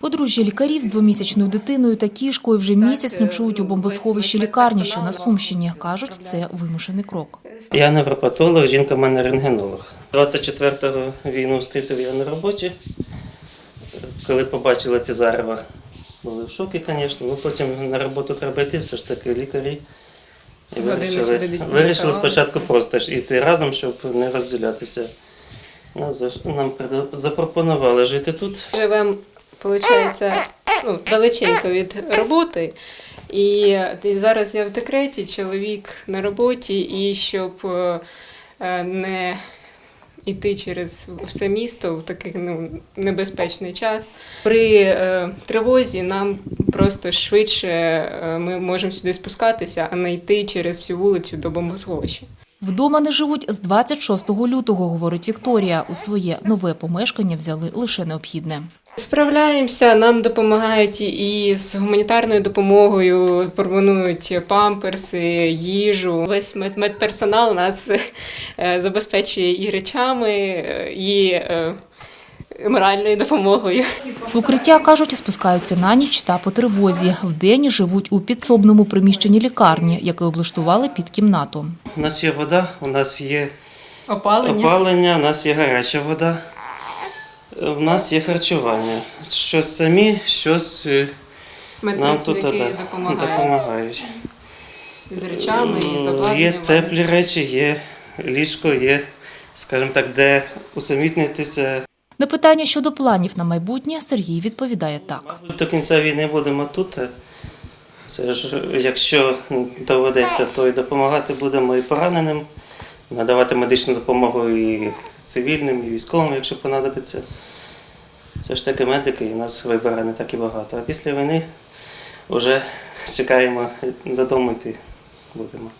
Подружжя лікарів з двомісячною дитиною та кішкою вже місяць ночують у бомбосховищі лікарні, що на Сумщині. Кажуть, це вимушений крок. Я невропатолог, жінка в мене рентгенолог. 24-го війну зустрів я на роботі. Коли побачили Цезарева, були в шокі, звісно. Ну потім на роботу треба йти, все ж таки лікарі. І вирішили, вирішили спочатку просто ж йти разом, щоб не розділятися. Ну, за- нам запропонували жити тут. Живемо, виходить, ну, далеченько від роботи. І, і зараз я в декреті, чоловік на роботі, і щоб е, е, не йти через все місто в такий ну, небезпечний час. При е, тривозі нам просто швидше е, ми можемо сюди спускатися, а не йти через всю вулицю до бомбосховища. Вдома не живуть з 26 лютого, говорить Вікторія. У своє нове помешкання взяли лише необхідне. Справляємося, нам допомагають і з гуманітарною допомогою, пропонують памперси, їжу. Весь мед- медперсонал нас е, забезпечує і речами, е, і е, моральною допомогою. В укриття, кажуть, спускаються на ніч та по тривозі. Вдень живуть у підсобному приміщенні лікарні, яке облаштували під кімнату. У нас є вода, у нас є Опалення. опалення, у нас є гаряча вода, у нас є харчування. Щось самі, щось е, нам тут Медпрацівники да, допомагають допомагають. з речами, і з обладнанням. Є теплі речі, є ліжко, є, скажімо так, де усамітнитися. На питання щодо планів на майбутнє Сергій відповідає так. До кінця війни будемо тут. е, Це ж, якщо доведеться, то і допомагати будемо і пораненим, надавати медичну допомогу і цивільним, і військовим, якщо понадобиться. Все ж таки медики, і нас вибору не так і багато. А після війни вже чекаємо додому йти будемо.